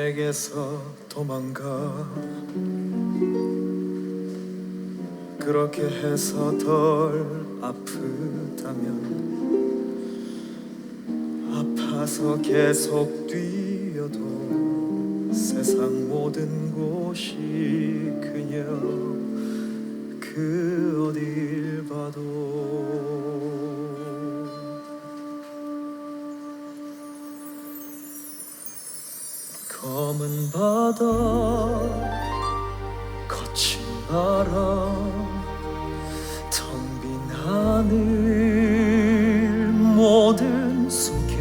내게서 도망가. 그렇게 해서 덜 아프다면 아파서 계속 뛰어도 세상 모든 곳이 검은 바다 거친 바람 텅 빈 하늘 모든 숨결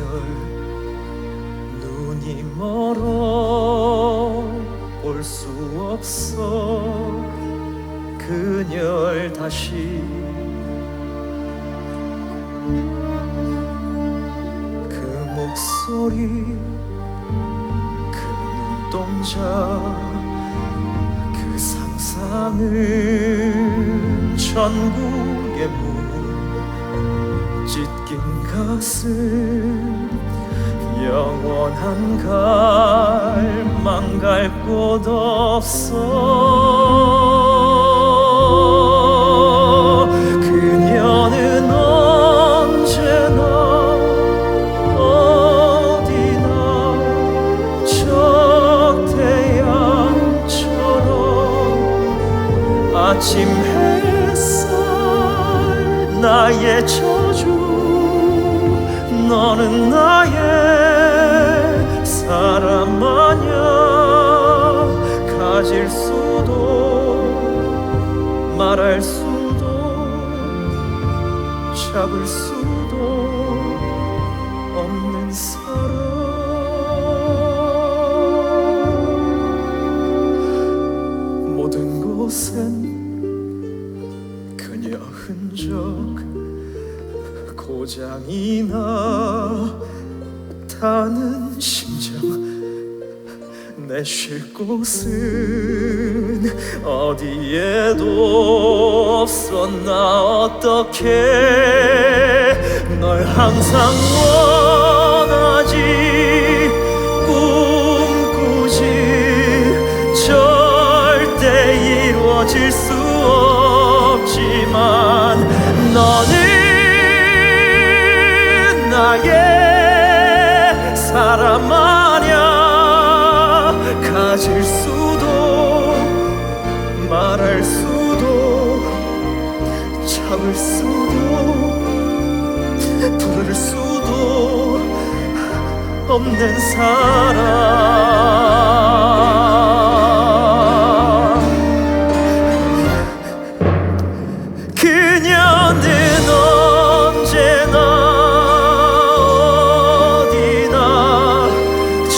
눈이 멀어 볼 수 없어 그녀를 다시 그 목소리 그 눈동자 그 상상은 전국의 문 찢긴 가슴 영원한 갈망 갈 곳 없어 아침 햇살 나의 저주 너는 나의 사람 아냐 가질 수도 말할 수도 잡을 수 고장이 나타는 심장 내쉴 곳은 어디에도 없어. 나 어떻게 널 항상 원하지? 꿈꾸지. 절대 이루어질 수 없는 사람 그녀는 언제나 어디나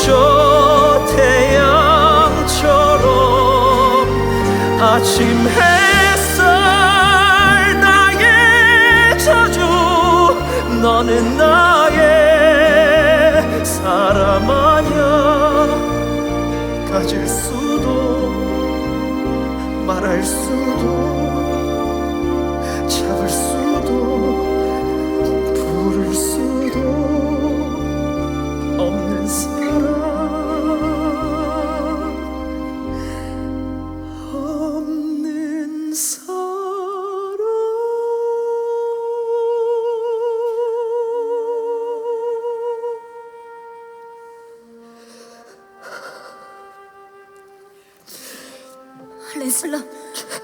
저 태양처럼 아침 햇 가질 수도 말할 수도 잡을 수도 부를 수도 없는 endless love.